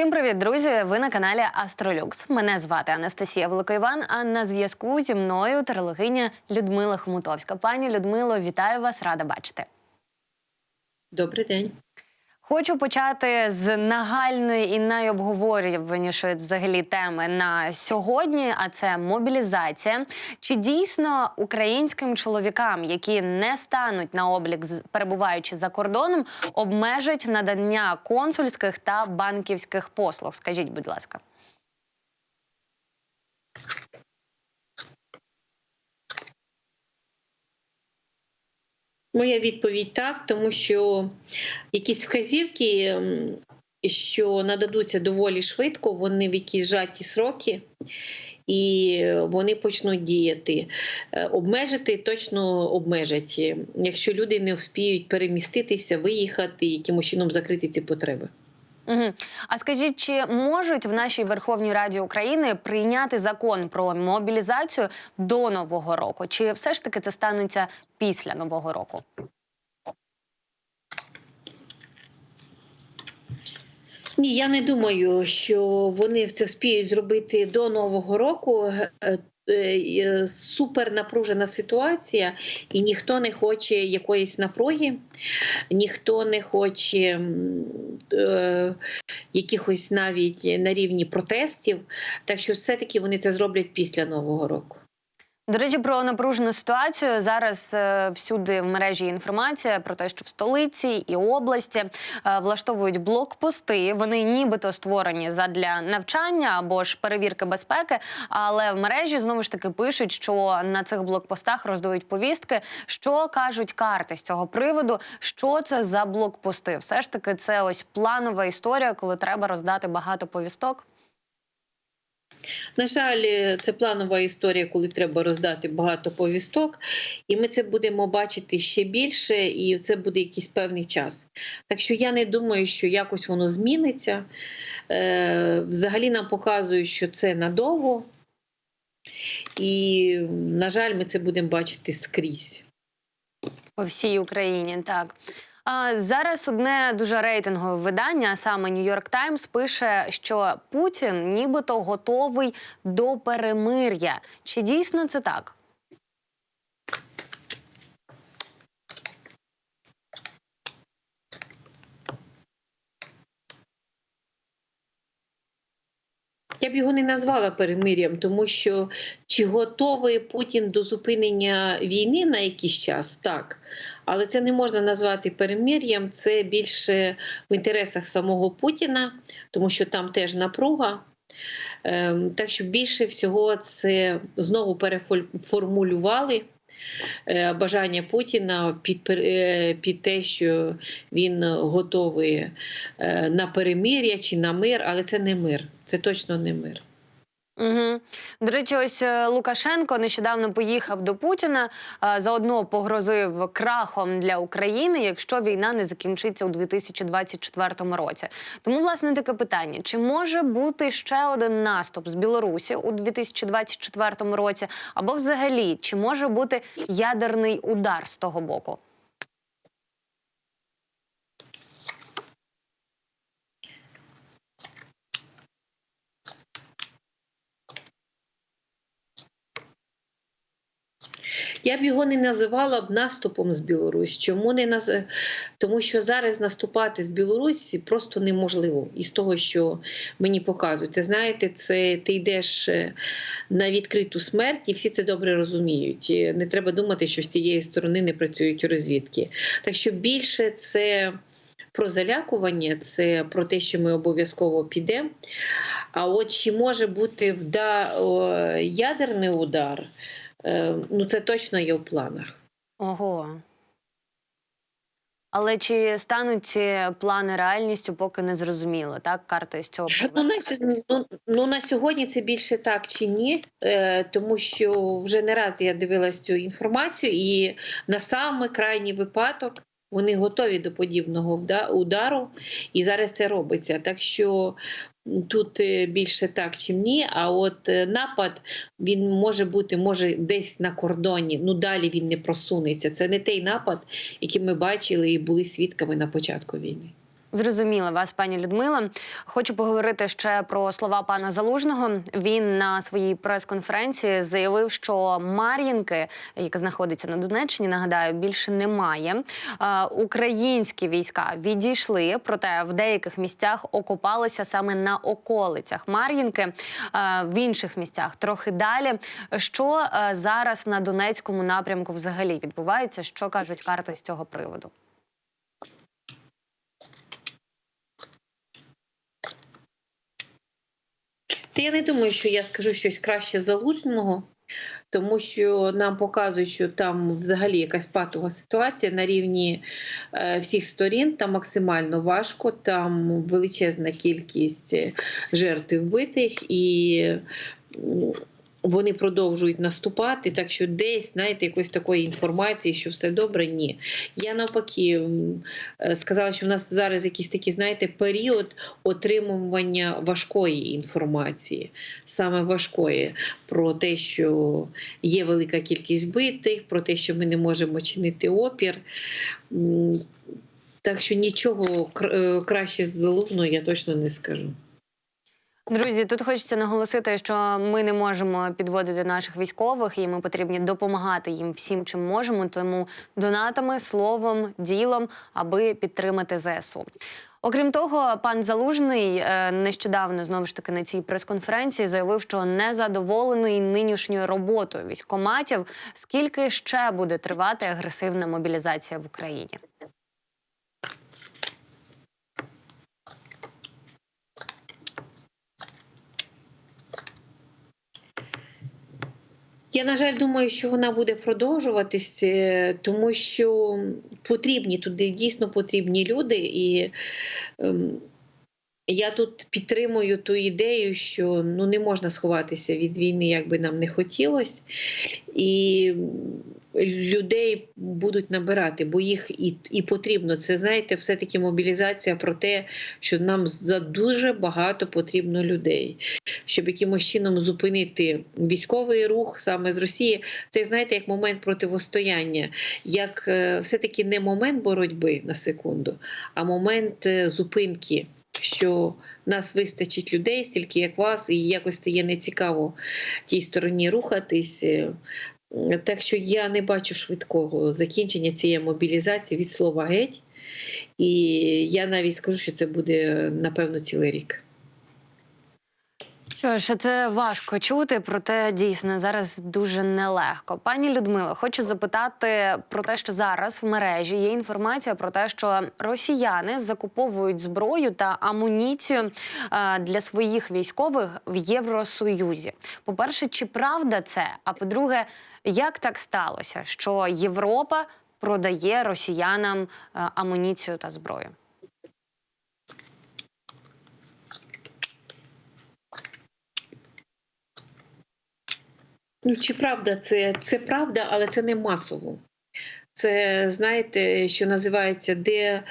Всім привіт, друзі! Ви на каналі Астролюкс. Мене звати Анастасія Великоїван. А на зв'язку зі мною тарологиня Людмила Хомутовська. Пані Людмило, вітаю вас, рада бачити. Добрий день. Хочу почати з нагальної і найобговорюванішої взагалі теми на сьогодні. А це мобілізація. Чи дійсно українським чоловікам, які не стануть на облік, перебуваючи за кордоном, обмежать надання консульських та банківських послуг? Скажіть, будь ласка. Моя відповідь так, тому що якісь вказівки, що нададуться доволі швидко, вони в якісь жаті сроки. І вони почнуть діяти. Е, Обмежити точно обмежать, якщо люди не вспіють переміститися, виїхати, якимось чином закрити ці потреби. Угу. А скажіть, чи можуть в нашій Верховній Раді України прийняти закон про мобілізацію до нового року? Чи все ж таки це станеться після нового року? Ні, я не думаю, що вони це вспіють зробити до нового року. Е, е, Супер напружена ситуація, і ніхто не хоче якоїсь напруги, ніхто не хоче е, якихось навіть на рівні протестів. Так що, все-таки вони це зроблять після нового року. До речі, про напружену ситуацію зараз е, всюди в мережі інформація про те, що в столиці і області е, влаштовують блокпости. Вони нібито створені задля навчання або ж перевірки безпеки. Але в мережі знову ж таки пишуть, що на цих блокпостах роздають повістки. Що кажуть карти з цього приводу? Що це за блокпости? Все ж таки, це ось планова історія, коли треба роздати багато повісток. На жаль, це планова історія, коли треба роздати багато повісток, і ми це будемо бачити ще більше, і це буде якийсь певний час. Так що я не думаю, що якось воно зміниться. Е, Взагалі нам показують, що це надовго, і, на жаль, ми це будемо бачити скрізь. По всій Україні, так. Зараз одне дуже рейтингове видання, саме Нью-Йорк Таймс, пише, що Путін нібито готовий до перемир'я. Чи дійсно це так? Я б його не назвала перемир'ям, тому що чи готовий Путін до зупинення війни на якийсь час, так. Але це не можна назвати перемир'ям, це більше в інтересах самого Путіна, тому що там теж напруга. Ем, Так що більше всього це знову переформулювали бажання Путіна під, е, під те, що він готовий е, на перемир'я чи на мир, але це не мир, це точно не мир. Угу. До речі, ось е, Лукашенко нещодавно поїхав до Путіна, е, заодно погрозив крахом для України, якщо війна не закінчиться у 2024 році. Тому, власне, таке питання: чи може бути ще один наступ з Білорусі у 2024 році, або взагалі чи може бути ядерний удар з того боку? Я б його не називала б наступом з Білорусі. Чому не наз... Тому що зараз наступати з Білорусі просто неможливо із того, що мені показують. Це знаєте, це ти йдеш е, на відкриту смерть, і всі це добре розуміють. Не треба думати, що з цієї сторони не працюють розвідки. Так що більше це. Про залякування, це про те, що ми обов'язково підемо. А от чи може бути вда... ядерний удар? Е, Ну, це точно є в планах. Ого. Але чи стануть ці плани реальністю, поки не зрозуміло, так? Карти з цього Ну на, ну, ну, на сьогодні це більше так чи ні, е, тому що вже не раз я дивилась цю інформацію, і на саме крайній випадок вони готові до подібного удару, і зараз це робиться. Так що тут е, більше так чи ні. А от е, напад він може бути може десь на кордоні. Ну далі він не просунеться. Це не той напад, який ми бачили і були свідками на початку війни. Зрозуміла вас, пані Людмила. Хочу поговорити ще про слова пана Залужного. Він на своїй прес-конференції заявив, що Мар'їнки, яка знаходиться на Донеччині, нагадаю, більше немає. Е, Українські війська відійшли, проте в деяких місцях окопалися саме на околицях Мар'їнки, е, в інших місцях трохи далі. Що е, зараз на Донецькому напрямку взагалі відбувається? Що кажуть карти з цього приводу? Та я не думаю, що я скажу щось краще залучного, тому що нам показують, що там взагалі якась патова ситуація на рівні е, всіх сторін. Там максимально важко, там величезна кількість е, жертв вбитих і. Вони продовжують наступати, так що десь знаєте, якоїсь такої інформації, що все добре, ні. Я навпаки е, сказала, що в нас зараз якийсь такий, знаєте, період отримування важкої інформації, саме важкої, про те, що є велика кількість вбитих, про те, що ми не можемо чинити опір. Так що нічого е, краще з залужного я точно не скажу. Друзі, тут хочеться наголосити, що ми не можемо підводити наших військових, і ми потрібні допомагати їм всім, чим можемо. Тому донатами, словом, ділом, аби підтримати ЗСУ. Окрім того, пан Залужний е, нещодавно знову ж таки на цій прес-конференції заявив, що не задоволений нинішньою роботою військоматів. Скільки ще буде тривати агресивна мобілізація в Україні? Я, на жаль, думаю, що вона буде продовжуватись, е, тому що потрібні туди дійсно потрібні люди. І ем, я тут підтримую ту ідею, що ну, не можна сховатися від війни, як би нам не хотілося. І людей будуть набирати, бо їх і, і потрібно. Це знаєте, все-таки мобілізація про те, що нам за дуже багато потрібно людей, щоб якимось чином зупинити військовий рух саме з Росії. Це знаєте, як момент противостояння, як е, все-таки не момент боротьби на секунду, а момент е, зупинки. Що нас вистачить людей, стільки як вас, і якось стає нецікаво тій стороні рухатись. Так що я не бачу швидкого закінчення цієї мобілізації від слова геть. І я навіть скажу, що це буде напевно цілий рік. Що ж, це важко чути, проте дійсно зараз дуже нелегко. Пані Людмило, хочу запитати про те, що зараз в мережі є інформація про те, що росіяни закуповують зброю та амуніцію е, для своїх військових в Євросоюзі. По-перше, чи правда це? А по-друге, як так сталося, що Європа продає росіянам е, амуніцію та зброю? Ну, чи правда це? Це правда, але це не масово. Це, знаєте, що називається, де,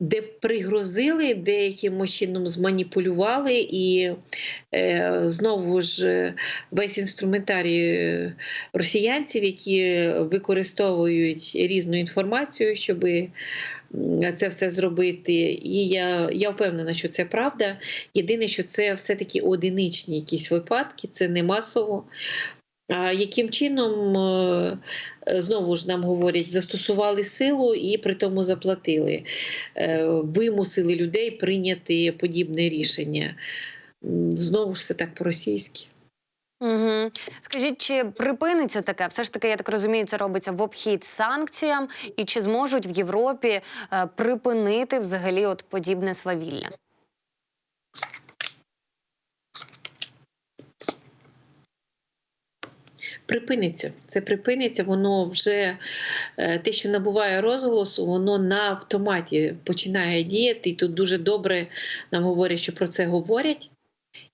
де пригрозили, де якимось чином зманіпулювали, і е, знову ж весь інструментарій росіянців, які використовують різну інформацію, щоб це все зробити. І я, я впевнена, що це правда. Єдине, що це все-таки одиничні якісь випадки, це не масово. А яким чином е, е, знову ж нам говорять, застосували силу і при тому заплатили, Е, вимусили людей прийняти подібне рішення. Знову ж все так по-російськи. Угу. Скажіть, чи припиниться таке? Все ж таки, я так розумію, це робиться в обхід санкціям, і чи зможуть в Європі е, припинити взагалі от подібне свавілля? Припиниться. Це припиниться, воно вже е, те, що набуває розголосу, воно на автоматі починає діяти. І тут дуже добре нам говорять, що про це говорять.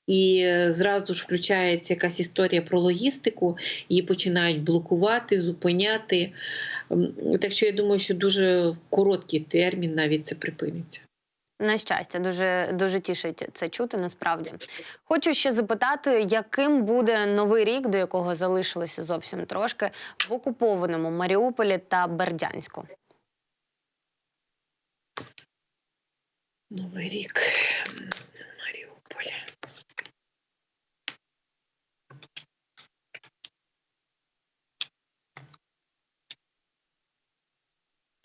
І зразу ж включається якась історія про логістику, її починають блокувати, зупиняти. Так що я думаю, що дуже короткий термін навіть це припиниться. На щастя, дуже дуже тішить це чути. Насправді хочу ще запитати, яким буде новий рік, до якого залишилося зовсім трошки в окупованому Маріуполі та Бердянську. Новий рік.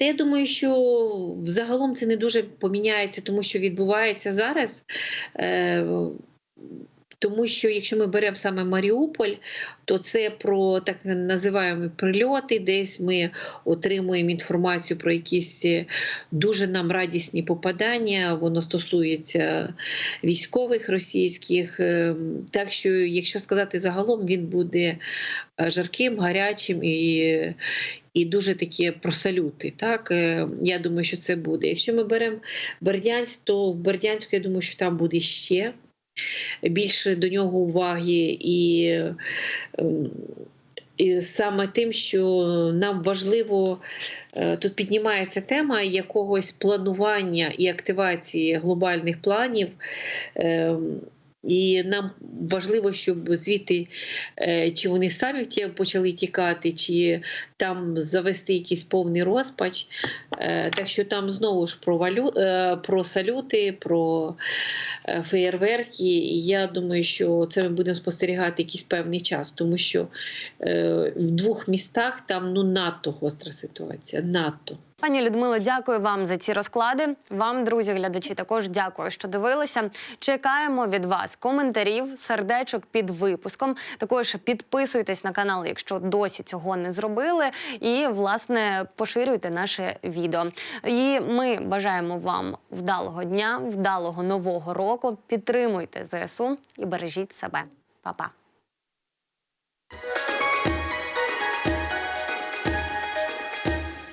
Та я думаю, що взагалом це не дуже поміняється, тому що відбувається зараз. Е, тому що якщо ми беремо саме Маріуполь, то це про так називаємо прильоти. Десь ми отримуємо інформацію про якісь е, дуже нам радісні попадання. Воно стосується військових російських. Е, Так що, якщо сказати загалом, він буде жарким, гарячим і. І дуже такі про салюти. Так Е, я думаю, що це буде. Якщо ми беремо Бердянськ, то в Бердянську я думаю, що там буде ще більше до нього уваги і. ем, І саме тим, що нам важливо е, тут піднімається тема якогось планування і активації глобальних планів. І нам важливо, щоб звідти е, чи вони самі почали тікати, чи там завести якийсь повний розпач. Е, Так що там знову ж про валю, е, про салюти, про феєрверки. Я думаю, що це ми будемо спостерігати якийсь певний час, тому що в двох містах там ну надто гостра ситуація. Надто. Пані Людмило, дякую вам за ці розклади. Вам, друзі, глядачі, також дякую, що дивилися. Чекаємо від вас коментарів, сердечок під випуском. Також підписуйтесь на канал, якщо досі цього не зробили. І власне поширюйте наше відео. І ми бажаємо вам вдалого дня, вдалого нового року. Підтримуйте ЗСУ і бережіть себе. Па-па.